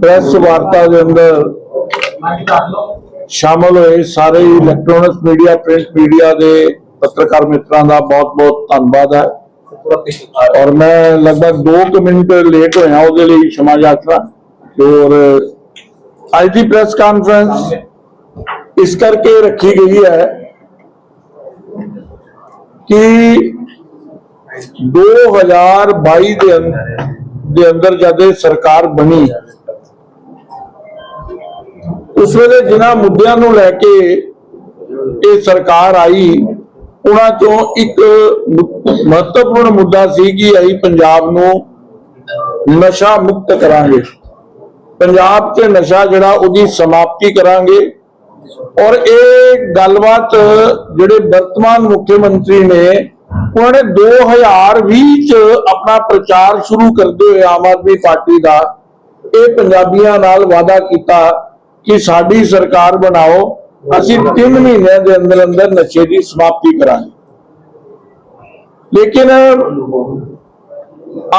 Press ਵਾਰਤਾ ਦੇ ਅੰਦਰ ਸ਼ਾਮਲ ਹੋਏ ਸਾਰੇ ਇਲੈਕਟ੍ਰੋਨਿਕਸ ਮੀਡੀਆ ਪ੍ਰਿੰਟ ਮੀਡੀਆ ਦੇ ਪੱਤਰਕਾਰ ਮਿੱਤਰਾਂ ਦਾ ਬਹੁਤ-ਬਹੁਤ ਧੰਨਵਾਦ ਹੈ। ਔਰ ਮੈਂ ਲਗਭਗ 2 ਮਿੰਟ ਲੇਟ ਹੋਇਆ ਉਹਦੇ ਲਈ ਸ਼ਮਾ ਯਾਤਰਾ ਔਰ ਅੱਜ ਦੀ ਪ੍ਰੈਸ ਕਾਨਫਰੰਸ ਇਸ ਕਰਕੇ ਰੱਖੀ ਗਈ ਹੈ ਕਿ 2022 ਦੇ ਅੰਦਰ ਜਦ ਸਰਕਾਰ ਬਣੀ ਉਸ ਵੇਲੇ ਜਿਨ੍ਹਾਂ ਮੁੱਦਿਆਂ ਨੂੰ ਲੈ ਕੇ ਇਹ ਸਰਕਾਰ ਆਈ, ਉਹਨਾਂ ਚੋਂ ਇੱਕ ਮਹੱਤਵਪੂਰਨ ਮੁੱਦਾ ਸੀ ਕਿ ਅਸੀਂ ਪੰਜਾਬ ਨੂੰ ਨਸ਼ਾ ਮੁਕਤ ਕਰਾਂਗੇ। ਪੰਜਾਬ 'ਚ ਨਸ਼ਾ ਜਿਹੜਾ ਉਹਦੀ ਸਮਾਪਤੀ ਕਰਾਂਗੇ। ਔਰ ਇਹ ਗੱਲਬਾਤ ਜਿਹੜੇ ਵਰਤਮਾਨ ਮੁੱਖ ਮੰਤਰੀ ਨੇ, ਉਹਨਾਂ ਨੇ 2020 ਚ ਆਪਣਾ ਪ੍ਰਚਾਰ ਸ਼ੁਰੂ ਕਰਦੇ ਹੋਏ ਆਮ ਆਦਮੀ ਪਾਰਟੀ ਦਾ ਇਹ ਪੰਜਾਬੀਆਂ ਨਾਲ ਵਾਅਦਾ ਕੀਤਾ। ਕਿ ਸਾਡੀ ਸਰਕਾਰ ਬਣਾਓ, ਅਸੀਂ 3 ਮਹੀਨਿਆਂ ਦੇ ਅੰਦਰ ਅੰਦਰ ਨਸ਼ੇ ਦੀ ਸਮਾਪਤੀ ਕਰਾਂਗੇ। ਲੇਕਿਨ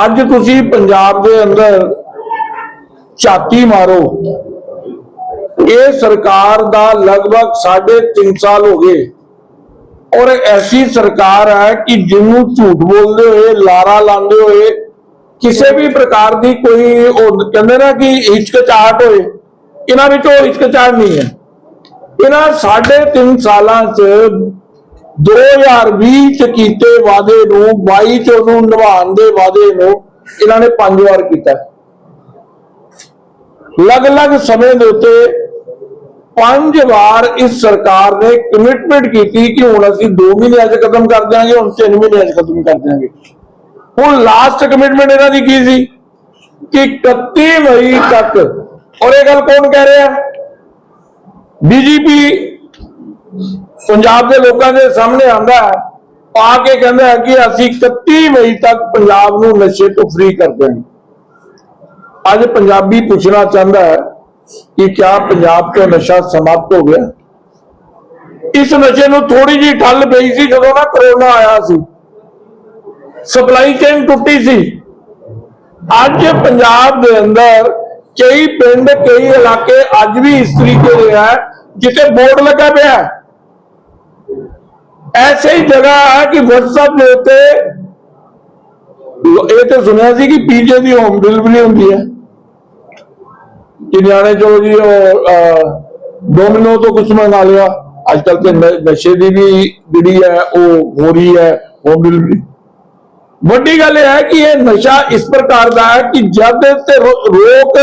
ਅੱਜ ਤੁਸੀਂ ਪੰਜਾਬ ਦੇ ਅੰਦਰ ਝਾਤੀ ਮਾਰੋ, ਇਹ ਸਰਕਾਰ ਦਾ ਲਗਭਗ 3.5 ਸਾਲ ਹੋ ਗਏ। ਔਰ ਐਸੀ ਸਰਕਾਰ ਹੈ ਕਿ ਜਿਹਨੂੰ ਝੂਠ ਬੋਲਦੇ ਹੋਏ, ਲਾਰਾ ਲਾਉਂਦੇ ਹੋਏ, ਕਿਸੇ ਵੀ ਪ੍ਰਕਾਰ ਦੀ ਕੋਈ ਉਹ ਕਹਿੰਦੇ ਨਾ ਕਿ ਹਿਚਕਚਾਹਟ ਹੋਏ ਇਹਨਾਂ ਵਿੱਚੋਂ ਉਹ ਨਹੀਂ ਹੈ। ਇਹਨਾਂ 3.5 ਸਾਲਾਂ ਚ 2020 ਚ ਕੀਤੇ ਵਾਅਦੇ ਨੂੰ 22 ਚ ਉਹਨੂੰ ਨਿਭਾਉਣ ਦੇ ਵਾਅਦੇ ਨੂੰ ਇਹਨਾਂ ਨੇ ਪੰਜ ਵਾਰ ਕੀਤਾ। ਅਲੱਗ-ਅਲੱਗ ਸਮੇਂ ਦੇ ਉੱਤੇ ਪੰਜ ਵਾਰ ਇਸ ਸਰਕਾਰ ਨੇ ਕਮਿਟਮੈਂਟ ਕੀਤੀ ਕਿ ਹੁਣ ਅਸੀਂ 2 ਮਹੀਨਿਆਂ 'ਚ ਖਤਮ ਕਰ ਦਿਆਂਗੇ, ਹੁਣ 3 ਮਹੀਨਿਆਂ 'ਚ ਖਤਮ ਕਰ ਦਿਆਂਗੇ। ਹੁਣ ਲਾਸਟ ਕਮਿਟਮੈਂਟ ਇਹਨਾਂ ਦੀ ਕੀ ਸੀ? ਕਿ 31 ਮਈ ਤੱਕ ਔਰ ਇਹ ਗੱਲ ਕੌਣ ਕਹਿ ਰਿਹਾ? ਬੀਜੇਪੀ ਪੰਜਾਬ ਦੇ ਲੋਕਾਂ ਦੇ ਸਾਹਮਣੇ ਆਂਦਾ ਆ ਕੇ ਕਹਿੰਦਾ ਹੈ ਕਿ ਅਸੀਂ 31 ਮਈ ਤੱਕ ਪੰਜਾਬ ਨੂੰ ਨਸ਼ੇ ਤੋਂ ਫ੍ਰੀ ਕਰ ਦਿਆਂਗੇ ਅੱਜ ਪੰਜਾਬੀ ਪੁੱਛਣਾ ਚਾਹੁੰਦਾ ਹੈ ਕਿ ਕਿਆ ਪੰਜਾਬ ਤੋਂ ਨਸ਼ਾ ਸਮਾਪਤ ਹੋ ਗਿਆ? ਇਸ ਨਸ਼ੇ ਨੂੰ ਥੋੜੀ ਜੀ ਠੱਲ ਪਈ ਸੀ ਜਦੋਂ ਨਾ ਕਰੋਨਾ ਆਇਆ ਸੀ। ਸਪਲਾਈ ਚੇਨ ਟੁੱਟੀ ਸੀ। ਅੱਜ ਪੰਜਾਬ ਦੇ ਅੰਦਰ ਕਈ ਪਿੰਡ, ਕਈ ਇਲਾਕੇ ਅੱਜ ਵੀ ਇਸ ਤਰੀਕੇ ਦੇ ਹੈ ਜਿੱਥੇ ਬੋਰਡ ਲੱਗਾ ਪਿਆ ਐਸੇ ਹੀ ਜਗ੍ਹਾ ਹੈ ਕਿ WhatsApp ਦੇ ਉੱਤੇ ਇਹ ਤੇ ਸੁਣਿਆ ਸੀ ਕਿ ਪੀਜੇ ਦੀ ਹੋਮ ਡਿਲੀਵਰੀ ਹੁੰਦੀ ਹੈ। ਕਿ ਨਿਆਣੇ ਜੋ ਜੀ, ਉਹ ਡੋਮਿਨੋ ਤੋਂ ਕੁਝ ਮੰਗਾ ਲਿਆ। ਅੱਜ ਕੱਲ ਤੇ ਨਸ਼ੇ ਦੀ ਵੀ ਜਿਹੜੀ ਹੈ, ਉਹ ਹੋ ਰਹੀ ਹੈ ਹੋਮ ਡਿਲੀਵਰੀ ਵੱਡੀ ਗੱਲ ਇਹ ਹੈ ਕਿ ਇਹ ਨਸ਼ਾ ਇਸ ਪ੍ਰਕਾਰ ਦਾ ਹੈ ਕਿ ਜਦ ਤੇ ਰੋਕ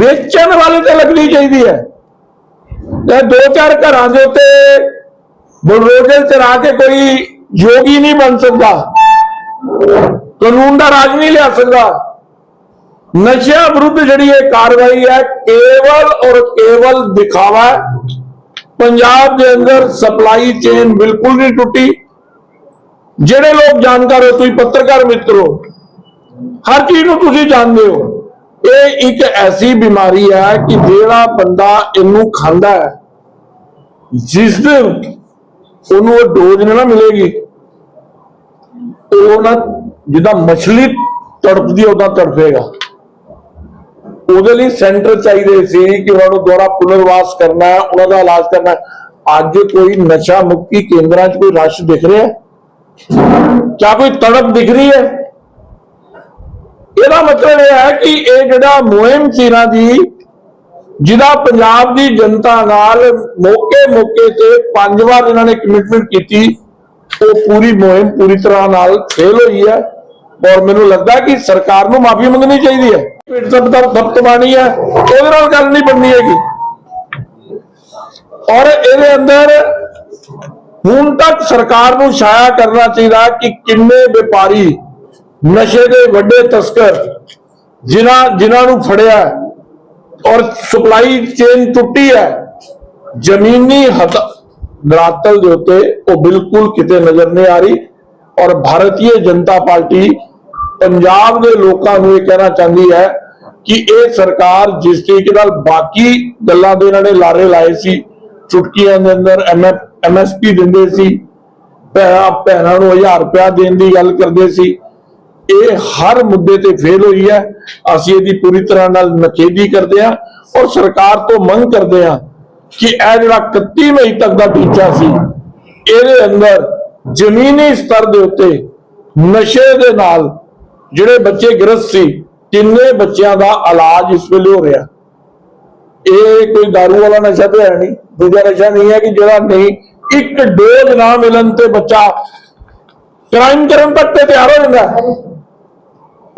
ਵੇਚਣ ਵਾਲੇ ਤੇ ਲੱਗਣੀ ਚਾਹੀਦੀ ਹੈ। ਤੇ ਦੋ ਚਾਰ ਘਰਾਂ ਦੇ ਉੱਤੇ ਬੁਲਡੋਜ਼ਰ ਚਲਾ ਕੇ ਕੋਈ ਯੋਗੀ ਨਹੀਂ ਬਣ ਸਕਦਾ, ਕਾਨੂੰਨ ਦਾ ਰਾਜ ਨਹੀਂ ਲਿਆ ਸਕਦਾ। ਨਸ਼ਿਆਂ ਵਿਰੁੱਧ ਜਿਹੜੀ ਇਹ ਕਾਰਵਾਈ ਹੈ, ਕੇਵਲ ਔਰ ਕੇਵਲ ਦਿਖਾਵਾ ਪੰਜਾਬ ਦੇ ਅੰਦਰ ਸਪਲਾਈ ਚੇਨ ਬਿਲਕੁਲ ਨਹੀਂ ਟੁੱਟੀ। ਜਿਹੜੇ ਲੋਕ ਜਾਣਕਾਰ ਹੋ, ਤੁਸੀਂ ਪੱਤਰਕਾਰ ਮਿੱਤਰੋ ਹਰ ਚੀਜ਼ ਨੂੰ ਤੁਸੀਂ ਜਾਣਦੇ ਹੋ। ਇਹ ਇੱਕ ਐਸੀ ਬਿਮਾਰੀ ਹੈ ਕਿ ਜਿਹੜਾ ਬੰਦਾ ਇਹਨੂੰ ਖਾਂਦਾ ਹੈ, ਜਿਸ ਦਿਨ ਉਹਨੂੰ ਉਹ ਡੋਜ਼ ਨਾ ਮਿਲੇਗੀ, ਉਹ ਨਾ ਜਿੱਦਾਂ ਮਛਲੀ ਤੜਪਦੀ ਉਹਦਾ ਤੜਫੇਗਾ ਉਹਦੇ ਲਈ ਸੈਂਟਰ ਚਾਹੀਦੇ ਸੀ ਕਿ ਉਹਨਾਂ ਨੂੰ ਦੁਆਰਾ ਪੁਨਰਵਾਸ ਕਰਨਾ ਹੈ, ਉਹਨਾਂ ਦਾ ਇਲਾਜ ਕਰਨਾ ਅੱਜ ਕੋਈ ਨਸ਼ਾ ਮੁਕਤੀ ਕੇਂਦਰਾਂ 'ਚ ਕੋਈ ਰਸ਼ ਦਿਖ ਰਿਹਾ ਹੈ? ਕਿਆ ਕੋਈ ਤੜਪ ਦਿਖ ਰਹੀ ਹੈ? ਇਹਦਾ ਮਤਲਬ ਇਹ ਹੈ ਕਿ ਇਹ ਜਿਹੜਾ ਮੁਹਿੰਮ ਸੀ ਨਾ ਜਿਹਦਾ ਪੰਜਾਬ ਦੀ ਜਨਤਾ ਨਾਲ ਮੌਕੇ ਮੌਕੇ ਤੇ ਪੰਜ ਵਾਰ ਇਹਨਾਂ ਨੇ ਕਮਿਟਮੈਂਟ ਕੀਤੀ, ਉਹ ਪੂਰੀ ਮੁਹਿੰਮ ਪੂਰੀ ਤਰ੍ਹਾਂ ਨਾਲ ਫੇਲ ਹੋਈ ਹੈ ਔਰ ਮੈਨੂੰ ਲੱਗਦਾ ਕਿ ਸਰਕਾਰ ਨੂੰ ਮਾਫੀ ਮੰਗਣੀ ਚਾਹੀਦੀ ਹੈ। ਪਿੱਟ ਸਭ ਦਾ ਦਬਤਮਾਨੀ ਹੈ, ਉਹਦੇ ਨਾਲ ਗੱਲ ਨਹੀਂ ਬਣਨੀ ਹੈਗੀ। ਔਰ ਇਹਦੇ ਅੰਦਰ ਹੁਣ ਤੱਕ ਸਰਕਾਰ ਨੂੰ ਛਾਇਆ ਕਰਨਾ ਚਾਹੀਦਾ ਕਿ ਕਿੰਨੇ ਵਪਾਰੀ ਨਸ਼ੇ ਦੇ ਵੱਡੇ ਤਸਕਰ ਜਿਨ੍ਹਾਂ ਜਿਨ੍ਹਾਂ ਨੂੰ ਫੜਿਆ ਔਰ ਸਪਲਾਈ ਚੇਨ ਟੁੱਟੀ ਹੈ, ਜ਼ਮੀਨੀ ਹੱਦ ਧਰਾਤਲ ਦੇ ਉੱਤੇ ਉਹ ਬਿਲਕੁਲ ਕਿਤੇ ਨਜ਼ਰ ਨਹੀਂ ਆ ਰਹੀ ਔਰ ਭਾਰਤੀ ਜਨਤਾ ਪਾਰਟੀ ਪੰਜਾਬ ਦੇ ਲੋਕਾਂ ਨੂੰ ਇਹ ਕਹਿਣਾ ਚਾਹੁੰਦੀ ਹੈ ਕਿ ਇਹ ਸਰਕਾਰ ਜਿਸ ਤਰੀਕੇ ਨਾਲ ਬਾਕੀ ਗੱਲਾਂ ਦੇ ਇਹਨਾਂ ਨੇ ਲਾਰੇ ਲਾਏ ਸੀ ਚੁਟਕੀਆਂ ਦੇ ਅੰਦਰ ਐਮਐਸਪੀ ਦਿੰਦੇ ਸੀ, ਭੈਣਾਂ ਭੈਣਾਂ ਨੂੰ 1000 ਰੁਪਇਆ ਦੇਣ ਦੀ ਗੱਲ ਕਰਦੇ ਸੀ। ਇਹ ਹਰ ਮੁੱਦੇ ਤੇ ਫੇਲ ਹੋਈ ਹੈ। ਅਸੀਂ ਇਹਦੀ ਪੂਰੀ ਤਰ੍ਹਾਂ ਨਾਲ ਨਖੇਦੀ ਕਰਦੇ ਹਾਂ ਔਰ ਸਰਕਾਰ ਤੋਂ ਮੰਗ ਕਰਦੇ ਹਾਂ ਕਿ ਇਹ ਜਿਹੜਾ 31 ਮਈ ਤੱਕ ਦਾ ਟੀਚਾ ਸੀ, ਇਹਦੇ ਅੰਦਰ ਜ਼ਮੀਨੀ ਸਤਰ ਦੇ ਉੱਤੇ ਨਸ਼ੇ ਦੇ ਨਾਲ ਜਿਹੜੇ ਬੱਚੇ ਗ੍ਰਸਤ ਸੀ, ਤਿੰਨੇ ਬੱਚਿਆਂ ਦਾ ਇਲਾਜ ਇਸ ਵੇਲੇ ਹੋ ਰਿਹਾ। ਇਹ ਕੋਈ दारू ਵਾਲਾ ਨਸ਼ਾ ਤੇ ਹੈ ਨਹੀਂ। ਦੂਜਾ ਨਸ਼ਾ ਨਹੀਂ ਹੈ ਕਿ ਜਿਹੜਾ ਨਹੀਂ, ਇੱਕ ਡੋਜ਼ ਨਾ ਮਿਲਣ ਤੇ ਬੱਚਾ ਕ੍ਰਾਈਮ ਕਰਨ ਤੱਕ ਤੇ ਤਿਆਰ ਹੋ ਜਾਂਦਾ।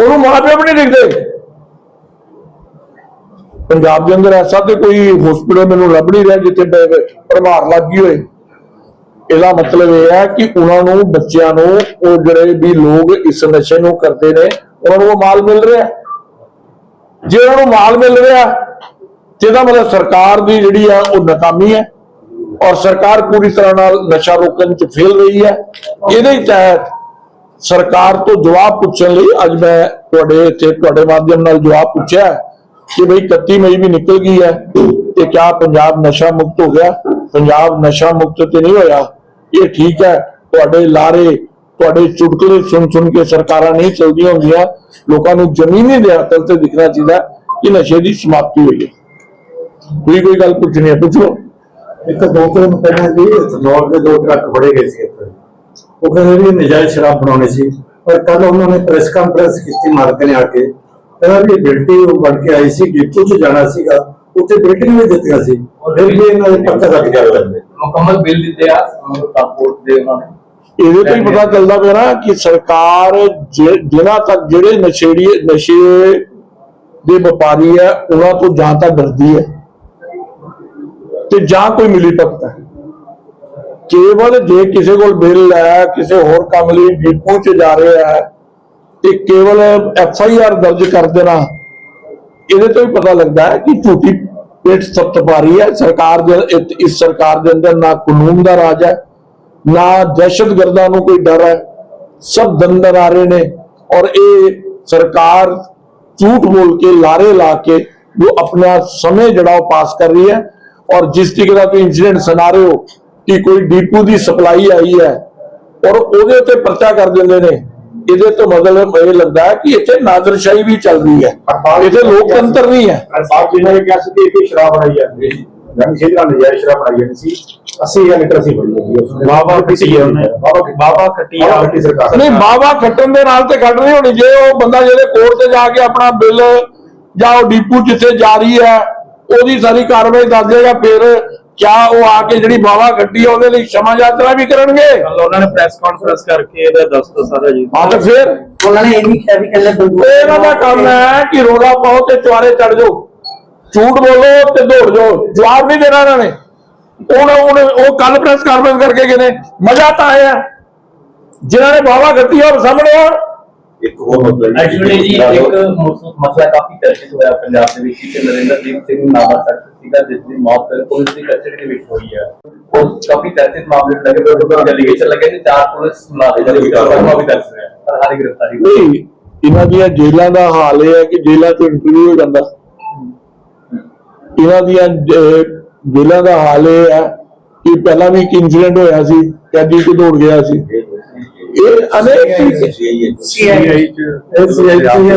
ਉਹਨੂੰ ਮਾਪੇ ਵੀ ਨਹੀਂ ਦਿਖਦੇ। ਪੰਜਾਬ ਦੇ ਅੰਦਰ ਐਸਾ ਤੇ ਕੋਈ ਹਸਪੀਟਲ ਮੈਨੂੰ ਲੱਭ ਨਹੀਂ ਰਿਹਾ ਜਿੱਥੇ ਡ- ਭਰਮਾਰ ਲੱਗੀ ਹੋਏ। ਇਹਦਾ ਮਤਲਬ ਇਹ ਹੈ ਕਿ ਉਹਨਾਂ ਨੂੰ ਬੱਚਿਆਂ ਨੂੰ ਉਹ ਜਿਹੜੇ ਵੀ ਲੋਕ ਇਸ ਨਸ਼ੇ ਨੂੰ ਕਰਦੇ ਨੇ, ਉਹਨਾਂ ਨੂੰ ਉਹ ਮਾਲ ਮਿਲ ਰਿਹਾ। ਜੇ ਉਹਨਾਂ ਨੂੰ ਮਾਲ ਮਿਲ ਰਿਹਾ ਤੇ ਮਤਲਬ ਸਰਕਾਰ ਦੀ ਜਿਹੜੀ ਹੈ ਉਹ ਨਾਕਾਮੀ ਹੈ ਔਰ ਸਰਕਾਰ ਪੂਰੀ ਤਰ੍ਹਾਂ ਨਾਲ ਨਸ਼ਾ ਰੋਕਣ ਚ ਫੇਲ ਰਹੀ ਹੈ। ਇਹਦੇ ਤਹਿਤ ਸਰਕਾਰ ਤੋਂ ਜਵਾਬ ਪੁੱਛਣ ਲਈ ਅੱਜ ਮੈਂ ਤੁਹਾਡੇ ਇੱਥੇ, ਤੁਹਾਡੇ ਮਾਧਿਅਮ ਨਾਲ ਜਵਾਬ ਪੁੱਛਿਆ ਕਿ ਬਈ 31 ਮਈ ਵੀ ਨਿਕਲ ਗਈ ਹੈ ਤੇ ਕਿਆ ਪੰਜਾਬ ਨਸ਼ਾ ਮੁਕਤ ਹੋ ਗਿਆ? ਪੰਜਾਬ ਨਸ਼ਾ ਮੁਕਤ ਤੇ ਨਹੀਂ ਹੋਇਆ। ਇਹ ਠੀਕ ਹੈ, ਤੁਹਾਡੇ ਲਾਰੇ, ਤੁਹਾਡੇ ਚੁਟਕਲੇ ਸੁਣ ਸੁਣ ਕੇ ਸਰਕਾਰਾਂ ਨਹੀਂ ਚਲਦੀਆਂ ਹੁੰਦੀਆਂ। ਲੋਕਾਂ ਨੂੰ ਜ਼ਮੀਨੀ ਦੇ ਅਕਲ ਤੇ ਦਿਖਣਾ ਚਾਹੀਦਾ ਕਿ ਨਸ਼ੇ ਦੀ ਸਮਾਪਤੀ ਹੋਈ ਹੈ। ਕੋਈ ਕੋਈ ਗੱਲ ਪੁੱਛਣੀ ਹੈ ਪੁੱਛੋ। ਇੱਕ ਦੋ ਦਿਨ ਪਹਿਲਾਂ ਜੀ ਨੌਰ ਦੇ ਦੋ ਟਰੱਕ ਫੜੇ ਗਏ ਸੀ ਇੱਥੇ। ਉਹ ਕਹਿੰਦੇ ਵੀ ਨਜਾਇਜ਼ ਸ਼ਰਾਬ ਬਣਾਉਣੀ ਸੀ। ਪਰ ਕੱਲ ਉਹਨਾਂ ਨੇ ਪ੍ਰੈਸ ਕਾਨਫਰੰਸ ਕੀਤੀ ਮਾਲਕ ਨੇ ਆ ਕੇ। ਕਹਿੰਦਾ ਵੀ ਬਿਲਟੀ ਉਹ ਬਣ ਕੇ ਆਈ ਸੀ ਡਿਪੂ ਚ ਜਾਣਾ ਸੀਗਾ। ਉੱਥੇ ਬਿਲਡਿੰਗ ਵੀ ਦਿੱਤੀਆਂ ਸੀ। ਫਿਰ ਵੀ ਇਹਨਾਂ ਦੇ ਪੱਕਾ ਲੱਗ ਗਿਆ ਮੁਕੰਮਲ ਬਿੱਲ ਦਿੱਤੇ ਆ ਟਰਾਂਸਪੋਰਟ ਦੇ ਉਹਨਾਂ ਨੇ। ਇਹਦੇ ਤੋਂ ਹੀ ਪਤਾ ਚੱਲਦਾ ਪਿਆ ਨਾ ਕਿ ਸਰਕਾਰ ਜਿਨ੍ਹਾਂ ਤੱਕ ਜਿਹੜੇ ਨਸ਼ੇੜੀ ਨਸ਼ੇ ਦੇ ਵਪਾਰੀ ਹੈ ਉਹਨਾਂ ਤੋਂ ਜਾਂ ਤਾਂ ਡਰਦੀ ਹੈ। ਤੇ ਜਾਂ ਕੋਈ ਮਿਲੀ ਭਗਤ ਹੈ। ਕੇਵਲ ਜੇ ਕਿਸੇ ਕੋਲ ਬਿੱਲ ਹੈ, ਕਿਸੇ ਹੋਰ ਕੰਮ ਲਈ ਡਿਪੂ ਚ ਜਾ ਰਿਹਾ ਹੈ, ਤੇ ਕੇਵਲ ਐਫ ਆਈ ਆਰ ਦਰਜ ਕਰ ਦੇਣਾ, ਇਹਦੇ ਤੋਂ ਹੀ ਪਤਾ ਲੱਗਦਾ ਹੈ ਕਿ ਝੂਠੀ ਪੇਟ ਸਖਤ ਪਾ ਹੈ। ਸਰਕਾਰ ਦੇ ਇਸ ਸਰਕਾਰ ਦੇ ਅੰਦਰ ਨਾ ਕਾਨੂੰਨ ਦਾ ਰਾਜ ਹੈ, ਨਾ ਦਹਿਸ਼ਤਗਰਦਾਂ ਨੂੰ ਕੋਈ ਡਰ ਹੈ। ਸਭ ਦੰਦਰ ਆ ਰਹੇ ਨੇ ਔਰ ਇਹ ਸਰਕਾਰ ਝੂਠ ਬੋਲ ਕੇ, ਲਾਰੇ ਲਾ ਕੇ ਜੋ ਆਪਣਾ ਸਮੇਂ ਜਿਹੜਾ ਉਹ ਪਾਸ ਕਰ ਰਹੀ ਹੈ। ਔਰ ਜਿਸ ਤਰੀਕੇ ਦਾ ਤੁਸੀਂ ਇਨਸੀਡੈਂਟ ਸੁਣਾ ਰਹੇ ਹੋ ਕਿ ਕੋਈ ਡੀਪੂ ਦੀ ਸਪਲਾਈ ਆਈ ਹੈ ਔਰ ਉਹਦੇ ਉੱਤੇ ਪਰਚਾ ਕਰ ਦਿੰਦੇ ਨੇ ਇਹਦੇ ਤੋਂ ਮਤਲਬ ਇਹ ਲੱਗਦਾ ਹੈ ਕਿ ਇੱਥੇ ਨਾਜ਼ਰਸ਼ਾਹੀ ਵੀ ਚੱਲ ਰਹੀ ਹੈ। ਇੱਥੇ ਲੋਕਤੰਤਰ ਨਹੀਂ ਹੈ। ਸਾਹਿਬ ਜੀ ਨੇ ਕਿਹਾ ਸੀ ਕਿ ਇਹ ਸ਼ਰਾਬ ਬਣਾਈ ਜਾਂਦੀ ਸੀ ਯਾਨੀ ਸੀ ਜਿਹੜਾ ਨਜਾਇਜ਼ ਸ਼ਰਾਬ ਬਣਾਈ ਜਾਂਦੀ ਸੀ। 80000 ਲੀਟਰ ਸੀ ਬਾਬਾ ਖੱਟੀ ਉਹਨੇ ਬਾਬਾ ਬਾਬਾ ਖੱਟੀ ਖੱਟੀ ਸਰਕਾਰ। ਨਹੀਂ ਬਾਬਾ ਖੱਟਣ ਦੇ ਨਾਲ ਤੇ ਖੱਟ ਨਹੀਂ ਹੋਣੀ। ਜੇ ਉਹ ਬੰਦਾ ਜਿਹੜੇ ਕੋਰਟ ਤੇ ਜਾ ਕੇ ਆਪਣਾ ਬਿੱਲ ਜਾਂ ਉਹ ਡੀਪੂ ਜਿੱਥੇ ਜਾ ਰਹੀ ਹੈ ਉਹਦੀ ਸਾਰੀ ਕਾਰਵਾਈ ਦੱਸ ਦੇਗਾ ਫਿਰ ਕਿਆ ਉਹ ਆ ਕੇ ਜਿਹੜੀ ਬਾਵਾ ਗੱਡੀ ਉਹਦੇ ਲਈ ਸ਼ਮਾ ਯਾਤਰਾ ਵੀ ਕਰਨਗੇ? ਉਹਨਾਂ ਨੇ ਪ੍ਰੈਸ ਕਾਨਫਰੰਸ ਕਰਕੇ ਇਹਦਾ ਦੱਸ ਦੋ ਸਾਰਾ ਜੀ। ਹਾਂ ਫਿਰ? ਉਹਨਾਂ ਨੇ ਇਹ ਵੀ ਕਿਹਾ ਵੀ ਕਹਿੰਦੇ ਬੰਦੂਕ ਇਹਨਾਂ ਦਾ ਕੰਮ ਹੈ ਕਿ ਰੋਲਾ ਪਾਓ ਤੇ ਚੁਆਰੇ ਚੜ ਜਾਓ। ਝੂਠ ਬੋਲੋ ਤੇ ਦੌੜ ਜਾਓ। ਜਵਾਬ ਨਹੀਂ ਦੇਣਾ ਇਹਨਾਂ ਨੇ। ਉਹ ਕੱਲ ਪ੍ਰੈਸ ਕਾਨਫਰੰਸ ਕਰਕੇ ਗਏ ਮਜ਼ਾ ਤਾਂ ਆਇਆ। ਨੇ ਬਾਵਾ ਗੱਡੀ ਔਰ ਸਾਹਮਣੇ ਇੱਕ ਹੋਰ ਮਤਲਬ ਐਕਚੁਅਲੀ ਜੀ ਇੱਕ ਮਸ- ਮਸਲਾ ਕਾਫੀ ਚਰਚਿਤ ਹੋਇਆ ਪੰਜਾਬ ਦੇ ਵਿੱਚ ਕਿ ਨਰਿੰਦਰਦੀਪ ਸਿੰਘ ਨਾਮਾ ਸ਼ਖਸ ਸੀਗਾ ਜਿਸ ਦੀ ਮੌਤ ਪੁਲਿਸ ਦੀ ਕਸਟਡੀ ਦੇ ਵਿੱਚ ਹੋਈ ਹੈ ਉਹ ਕਾਫੀ ਚਰਚਿਤ ਮਾਮਲੇ ਨੂੰ ਲੱਗੇ ਕੋਈ ਡੈਲੀਗੇਸ਼ਨ ਲੱਗੇ ਨੇ ਚਾਰ ਪੁਲਿਸ ਮੁਲਾਜ਼ਮ ਕਾਰਵਾਈ ਵੀ ਦਰਜ ਹੋਇਆ ਪਰ ਹਾਲੀ ਗ੍ਰਿਫਤਾਰੀ ਹੋਈ ਨਹੀਂ ਇਹਨਾਂ ਦੀਆਂ ਜੇਲ੍ਹਾਂ ਦਾ ਹਾਲ ਇਹ ਹੈ ਕਿ ਜੇਲ੍ਹਾਂ ਤੋਂ ਇੰਟਰਵਿਊ ਹੋ ਜਾਂਦਾ। ਇਹਨਾਂ ਦੀਆਂ ਜੇਲ੍ਹਾਂ ਦਾ ਹਾਲ ਇਹ ਹੈ ਕਿ ਪਹਿਲਾਂ ਵੀ ਇੱਕ ਇਨਸੀਡੈਂਟ ਹੋਇਆ ਸੀ ਕੈਦੀ ਕਿ ਦੌੜ ਗਿਆ ਸੀ। ਇਹ ਅਨੇਕ ਸੀਆਈਆਈ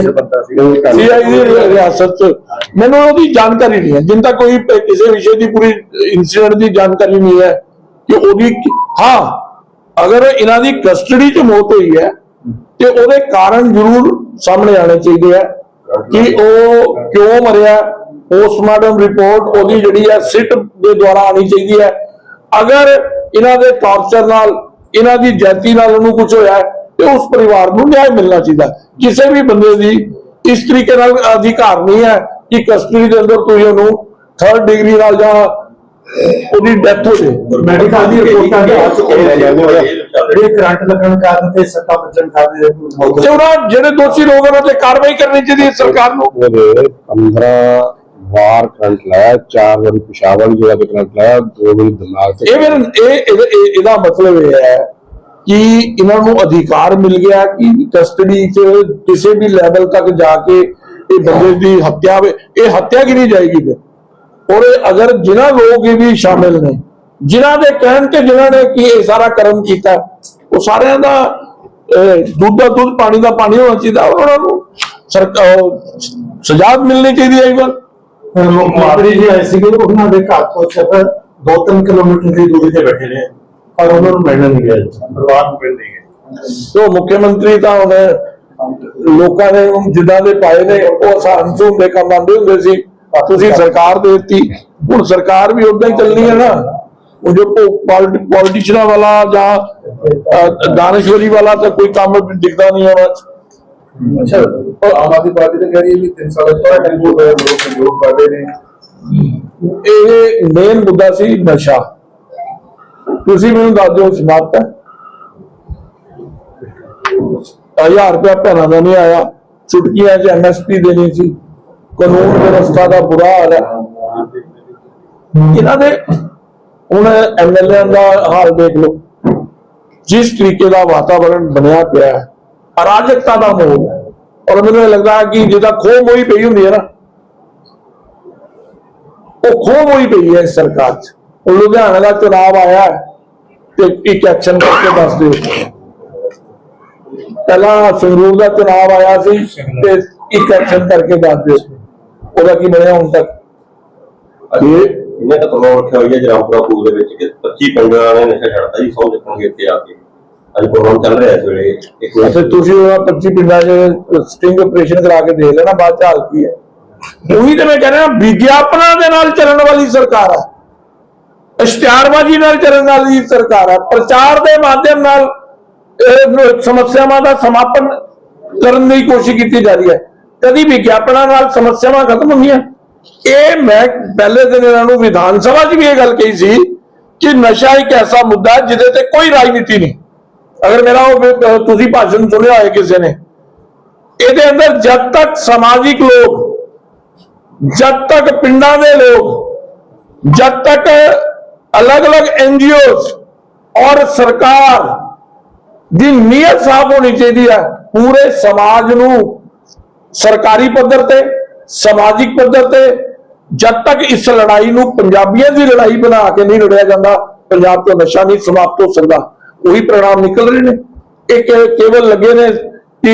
ਚ ਬੰਦਾ ਸੀ ਸੀਆਈ ਦੀ ਰਿਆਸਤ ਮੈਨੂੰ ਉਹਦੀ ਜਾਣਕਾਰੀ ਨਹੀਂ ਹੈ। ਜਿੰਨ ਤੱਕ ਕੋਈ ਕਿਸੇ ਵਿਸ਼ੇ ਦੀ ਪੂਰੀ ਇਨਸੀਡੈਂਟ ਦੀ ਜਾਣਕਾਰੀ ਨਹੀਂ ਹੈ ਕਿ ਉਹਦੀ ਹਾਂ ਅਗਰ ਇਹਨਾਂ ਦੀ ਕਸਟਡੀ ਚ ਮੌਤ ਹੋਈ ਹੈ ਤੇ ਉਹਦੇ ਕਾਰਨ ਜ਼ਰੂਰ ਸਾਹਮਣੇ ਆਣੇ ਚਾਹੀਦੇ ਆ ਕਿ ਉਹ ਕਿਉਂ ਮਰਿਆ। ਪੋਸਟਮਾਰਟਮ ਰਿਪੋਰਟ ਉਹਦੀ ਜਿਹੜੀ ਹੈ ਸਿਟ ਦੇ ਦੁਆਰਾ ਆਣੀ ਚਾਹੀਦੀ ਹੈ। ਅਗਰ ਇਹਨਾਂ ਦੇ ਟਾਰਚਰ ਨਾਲ ਇਹਨਾਂ ਦੀ ਜਾਤੀ ਨਾਲ ਉਹਨੂੰ ਕੁਝ ਹੋਇਆ ਹੈ, ਤੇ ਉਸ ਪਰਿਵਾਰ ਨੂੰ ਨਿਆਂ ਮਿਲਣਾ ਚਾਹੀਦਾ ਕਿਸੇ ਵੀ ਬੰਦੇ ਦੀ ਇਸ ਤਰੀਕੇ ਨਾਲ ਅਧਿਕਾਰ ਨਹੀਂ ਹੈ ਕਿ ਕਸਟਡੀ ਦੇ ਅੰਦਰ ਤੁਸੀਂ ਉਹਨੂੰ ਥਰਡ ਡਿਗਰੀ ਨਾਲ ਜਾਂ ਉਹਦੀ ਡੈਥ ਹੋ ਜਾਏ। ਮੈਡੀਕਲ ਦੀ ਰਿਪੋਰਟਾਂ ਦੇ ਆ ਚੁੱਕੇ ਨੇ ਜਿਹੜੇ ਕਰੰਟ ਲੱਗਣ ਕਾਰਨ ਤੇ ਸੱਟਾਂ ਵੱਜਣ ਕਾਰਨ ਮੌਤ ਤੇ ਉਹਨਾਂ ਜਿਹੜੇ ਦੋਸ਼ੀ ਲੋਕ ਉਹਨਾਂ ਤੇ ਕਾਰਵਾਈ ਕਰਨੀ ਚਾਹੀਦੀ ਹੈ ਸਰਕਾਰ ਨੂੰ। ਉਹਦੇ 15 ਵਾਰ ਕਰੰਟ ਲਾਇਆ ਚਾਰ ਵਾਰੀ ਪਿਸ਼ਾਬ ਵਾਲੀ ਜਗ੍ਹਾ ਤੇ ਕਰੰਟ ਲਾਇਆ ਦੋ ਵਾਰੀ ਦਿਮਾਗ ਤੇ ਇਹ ਫਿਰ ਇਹ ਇਹਦਾ- ਇਹ- ਮਤਲਬ ਇਹ ਹੈ ਕਿ ਇਹਨਾਂ ਨੂੰ ਅਧਿਕਾਰ ਮਿਲ ਗਿਆ ਕਿ ਕਸਟਡੀ 'ਚ ਕਿਸੇ ਵੀ ਲੈਵਲ ਤੱਕ ਜਾ ਕੇ ਇਹ ਬੰਦੇ ਦੀ ਹੱਤਿਆ ਇਹ ਹੱਤਿਆ ਗਿਣੀ ਜਾਏਗੀ ਫਿਰ? ਔਰ ਇਹ ਅਗਰ ਜਿਨ੍ਹਾਂ ਲੋਕ ਇਹ ਵੀ ਸ਼ਾਮਿਲ ਨੇ ਜਿਨ੍ਹਾਂ ਦੇ ਕਹਿਣ ਤੇ ਜਿਨ੍ਹਾਂ ਨੇ ਕੀ ਇਹ ਸਾਰਾ ਕਰਮ ਕੀਤਾ ਉਹ ਸਾਰਿਆਂ ਦਾ ਇਹ ਦੁੱਧ ਦਾ ਦੁੱਧ ਪਾਣੀ ਦਾ ਪਾਣੀ ਹੋਣਾ ਚਾਹੀਦਾ ਉਹਨਾਂ ਨੂੰ ਸਰਕਾਰ ਸਜ਼ਾ ਮਿਲਣੀ ਚਾਹੀਦੀ ਹੈ ਅਹ ਮੁੱਖ ਮੰਤਰੀ ਜੀ ਆਏ ਸੀਗੇ ਉਹਨਾਂ ਦੇ ਘਰ ਤੋਂ ਸਿਰਫ 2-3 ਕਿਲੋਮੀਟਰ ਦੀ ਦੂਰੀ ਤੇ ਬੈਠੇ ਨੇ ਪਰ ਉਹਨਾਂ ਨੂੰ ਮਿਲਣ ਨਹੀਂ ਗਏ ਪਰਿਵਾਰ ਨੂੰ ਮਿਲਣ ਨਹੀਂ ਸੋ ਮੁੱਖ ਮੰਤਰੀ ਤਾਂ ਹੁਣ ਲੋਕਾਂ ਨੇ ਜਿੱਦਾਂ ਦੇ ਪਾਏ ਨੇ ਉਹ ਤੋਂ ਹੁੰਦੇ ਕੰਮ ਆਉਂਦੇ ਹੁੰਦੇ ਸੀ ਤੁਸੀਂ ਸਰਕਾਰ ਦੇ ਦਿੱਤੀ ਹੁਣ ਸਰਕਾਰ ਵੀ ਉਦਾਂ ਹੀ ਚੱਲਣੀ ਹੈ ਨਾ। ਉਹ ਜੋ ਪੋਲਿਟਿਸ਼ਨਾਂ ਵਾਲਾ ਜਾਂ ਦਾਨਸ਼ਵਰੀ ਵਾਲਾ ਤਾਂ ਕੋਈ ਕੰਮ ਦਿਖਦਾ ਨਹੀਂ ਹੋਣਾ ਅੱਛਾ, ਪਰ ਆਮ ਆਦਮੀ ਪਾਰਟੀ ਤਾਂ ਕਹਿ ਰਹੀ ਹੈ ਵੀ 3 ਸਾਲ ਤੋਂ ਟੈਂਪੂ ਹੋਇਆ, ਲੋਕ ਸਹਿਯੋਗ ਕਰ ਰਹੇ ਨੇ। ਇਹ ਮੇਨ ਮੁੱਦਾ ਸੀ ਨਸ਼ਾ। ਤੁਸੀਂ ਮੈਨੂੰ ਦੱਸ ਦਿਓ, ਸਮਾਪਤ ਹੈ। 1000 ਰੁਪਇਆ ਭੈਣਾਂ ਦਾ ਨਹੀਂ ਆਇਆ। ਚੁਟਕੀਆਂ 'ਚ ਐਮਐਸਪੀ ਦੇਣੀ ਸੀ। ਕਾਨੂੰਨ ਵਿਵਸਥਾ ਦਾ ਬੁਰਾ ਹਾਲ ਹੈ। ਇਹਨਾਂ ਦੇ ਹੁਣ ਐਮਐਲਏ ਦਾ ਹਾਲ ਦੇਖ ਲਓ। ਜਿਸ ਤਰੀਕੇ ਦਾ ਵਾਤਾਵਰਣ ਬਣਿਆ ਪਿਆ ਹੈ। ਅਰਾਜਕਤਾ ਦਾ ਮਾਹੌਲ ਹੈ। ਔਰ ਮੈਨੂੰ ਇਹ ਲੱਗਦਾ ਕਿ ਜਿਹਦਾ ਖੋਹ ਮੋਈ ਪਈ ਹੁੰਦੀ ਹੈ ਨਾ, ਉਹ ਖੋਹ ਹੋਈ ਪਈ ਹੈ ਸਰਕਾਰ 'ਚ। ਉਹ ਲੁਧਿਆਣਾ ਦਾ ਚੁਣਾਵ ਆਇਆ ਤੇ ਇੱਕ ਐਕਸ਼ਨ ਕਰਕੇ ਦੱਸ ਦਿਓ। ਪਹਿਲਾਂ ਸੰਗਰੂਰ ਦਾ ਚੁਣਾਵ ਆਇਆ ਸੀ ਤੇ ਇੱਕ ਐਕਸ਼ਨ ਕਰਕੇ ਦੱਸ ਦਿਓ। ਉਹਦਾ ਕੀ ਬਣਿਆ ਹੁਣ ਤੱਕ? ਇਹ ਇਹਨੇ ਤਾਂ ਪ੍ਰੋਗਰਾਮ ਰੱਖਿਆ ਹੋਇਆ ਜਰਾਮਪੁਰਾ ਪੂਲ ਦੇ ਵਿੱਚ ਕਿ 25 ਪਿੰਡਾਂ ਵਾਲੇ ਨਸ਼ਾ ਛੱਡਦਾ ਜੀ, ਸੌ ਚੱਕਣਗੇ ਇੱਥੇ ਆ ਕੇ। ਅੱਜ ਪ੍ਰੋਗਰਾਮ ਚੱਲ ਰਿਹਾ ਇਸ ਵੇਲੇ। ਇੱਕ ਤੇ ਤੁਸੀਂ ਉਹ 25 ਪਿੰਡਾਂ 'ਚ ਸਟਿੰਗ ਆਪਰੇਸ਼ਨ ਕਰਾ ਕੇ ਦੇਖ ਲੈਣਾ, ਬਾਅਦ 'ਚ ਹਾਲ ਕੀ ਹੈ। ਉਹੀ ਤੇ ਮੈਂ ਕਹਿ ਰਿਹਾ, ਵਿਗਿਆਪਨਾਂ ਦੇ ਨਾਲ ਚੱਲਣ ਵਾਲੀ ਸਰਕਾਰ ਹੈ। ਇਸ਼ਤਿਹਾਰਬਾਜ਼ੀ ਨਾਲ ਚੱਲਣ ਵਾਲੀ ਸਰਕਾਰ ਹੈ। ਪ੍ਰਚਾਰ ਦੇ ਮਾਧਿਅਮ ਨਾਲ ਇਹ ਸਮੱਸਿਆਵਾਂ ਦਾ ਸਮਾਪਨ ਕਰਨ ਦੀ ਕੋਸ਼ਿਸ਼ ਕੀਤੀ ਜਾ ਰਹੀ ਹੈ। ਕਦੀ ਵਿਗਿਆਪਨਾਂ ਨਾਲ ਸਮੱਸਿਆਵਾਂ ਖਤਮ ਹੁੰਦੀਆਂ। ਇਹ ਮੈਂ ਪਹਿਲੇ ਦਿਨ ਇਹਨਾਂ ਨੂੰ ਵਿਧਾਨ ਸਭਾ 'ਚ ਵੀ ਇਹ ਗੱਲ ਕਹੀ ਸੀ ਕਿ ਨਸ਼ਾ ਇੱਕ ਐਸਾ ਮੁੱਦਾ ਜਿਹਦੇ ਤੇ ਕੋਈ ਰਾਜਨੀਤੀ ਨਹੀਂ। ਅਗਰ ਮੇਰਾ ਉਹ ਤੁਸੀਂ ਭਾਸ਼ਣ ਸੁਣਿਆ ਹੋਏ ਕਿਸੇ ਨੇ, ਇਹਦੇ ਅੰਦਰ ਜਦ ਤੱਕ ਸਮਾਜਿਕ ਲੋਕ, ਜਦ ਤੱਕ ਪਿੰਡਾਂ ਦੇ ਲੋਕ, ਜਦ ਤੱਕ ਅਲੱਗ-ਅਲੱਗ ਐਨਜੀਓਜ਼ ਔਰ ਸਰਕਾਰ ਦੀ ਨੀਅਤ ਸਾਫ਼ ਹੋਣੀ ਚਾਹੀਦੀ ਹੈ ਪੂਰੇ ਸਮਾਜ ਨੂੰ ਸਰਕਾਰੀ ਪੱਧਰ ਤੇ, ਸਮਾਜਿਕ ਪੱਧਰ ਤੇ, ਜਦ ਤੱਕ ਇਸ ਲੜਾਈ ਨੂੰ ਪੰਜਾਬੀਆਂ ਦੀ ਲੜਾਈ ਬਣਾ ਕੇ ਨਹੀਂ ਲੜਿਆ ਜਾਂਦਾ, ਪੰਜਾਬ ਤੋਂ ਨਸ਼ਾ ਨਹੀਂ ਸਮਾਪਤ ਹੋ ਸਕਦਾ। ਉਹੀ ਪ੍ਰਣਾਮ ਨਿਕਲ ਰਹੇ ਨੇ। ਇਹ ਕੇਵਲ ਲੱਗੇ ਨੇ ਕਿ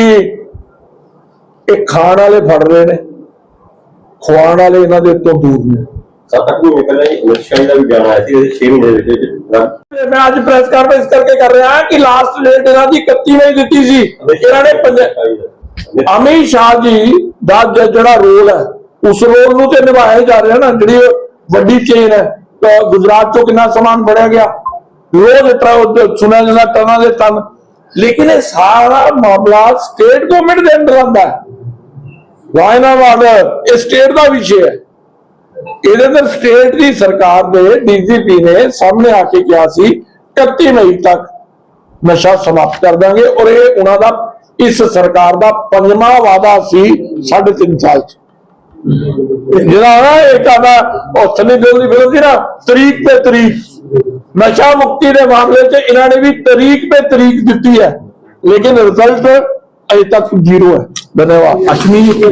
ਇਹ ਖਾਣ ਵਾਲੇ ਫੜ ਰਹੇ ਨੇ। ਖਵਾਉਣ ਵਾਲੇ ਇਹਨਾਂ ਦੇ ਤੋਂ ਦੂਰ ਨੇ। ਦਾ ਵੀ ਬਿਆਨ ਆਇਆ ਸੀ ਇਹਦੇ 6 ਮਹੀਨੇ ਦੇ ਵਿੱਚ ਵਿੱਚ ਤੇ ਮੈਂ ਅੱਜ ਪ੍ਰੈਸ ਕਾਨਫਰੰਸ ਕਰਕੇ ਕਰ ਰਿਹਾ ਕਿ ਲਾਸਟ ਡੇਟ ਇਹਨਾਂ ਦੀ 31 ਮਈ ਦਿੱਤੀ ਸੀ। ਇਹਨਾਂ ਨੇ ਅਮਿਤ ਸ਼ਾਹ ਜੀ ਦਾ ਜਿਹੜਾ ਰੋਲ ਹੈ ਉਸ ਰੋਲ ਨੂੰ ਤੇ ਨਿਭਾਇਆ ਜਾ ਰਿਹਾ ਨਾ। ਜਿਹੜੀ ਵੱਡੀ ਚੇਨ ਹੈ ਤਾਂ ਗੁਜਰਾਤ ਤੋਂ ਕਿੰਨਾ ਸਮਾਨ ਫੜਿਆ ਗਿਆ। ਰੋਜ਼ ਟਰਾ- ਸੁਣਿਆ ਜਾਂਦਾ ਟਨਾਂ ਦੇ ਟਨ ਲੇਕਿਨ ਇਹ ਸਾਰਾ ਮਾਮਲਾ ਸਟੇਟ ਗਵਰਨਮੈਂਟ ਦੇ ਅੰਦਰ ਆਉਂਦਾ ਹੈ। ਵਾਇਨਾ ਵਾਰਡਰ ਇਹ ਸਟੇਟ ਦਾ ਵਿਸ਼ੇ ਹੈ। ਇਹਦੇ ਅੰਦਰ ਸਟੇਟ ਦੀ ਸਰਕਾਰ ਦੇ ਡੀਜੀਪੀ ਨੇ ਸਾਹਮਣੇ ਆ ਕੇ ਕਿਹਾ ਸੀ 31 ਮਈ ਤੱਕ ਨਸ਼ਾ ਸਮਾਪਤ ਕਰ ਦਾਂਗੇ ਔਰ ਇਹ ਉਹਨਾਂ ਦਾ, ਇਸ ਸਰਕਾਰ ਦਾ ਪੰਜਵਾਂ ਵਾਅਦਾ ਸੀ 3.5 ਸਾਲ ਚ। ਜਿਹੜਾ ਨਾ ਇੱਕ ਆਦਾ ਉਹ ਸਨੀ ਦਿਓਲ ਦੀ ਫਿਲਮ ਸੀ ਨਾ, ਤਰੀਕ ਤੇ ਤਰੀਕ। ਨਸ਼ਾ ਮੁਕਤੀ ਦੇ ਮਾਮਲੇ 'ਚ ਇਹਨਾਂ ਨੇ ਵੀ ਤਰੀਕ ਤੇ ਤਰੀਕ ਦਿੱਤੀ ਹੈ। ਲੇਕਿਨ ਰਿਜ਼ਲਟ ਅਜੇ ਤੱਕ ਜ਼ੀਰੋ ਹੈ। ਧੰਨਵਾਦ। ਅਸ਼ਮੀ ਜੀ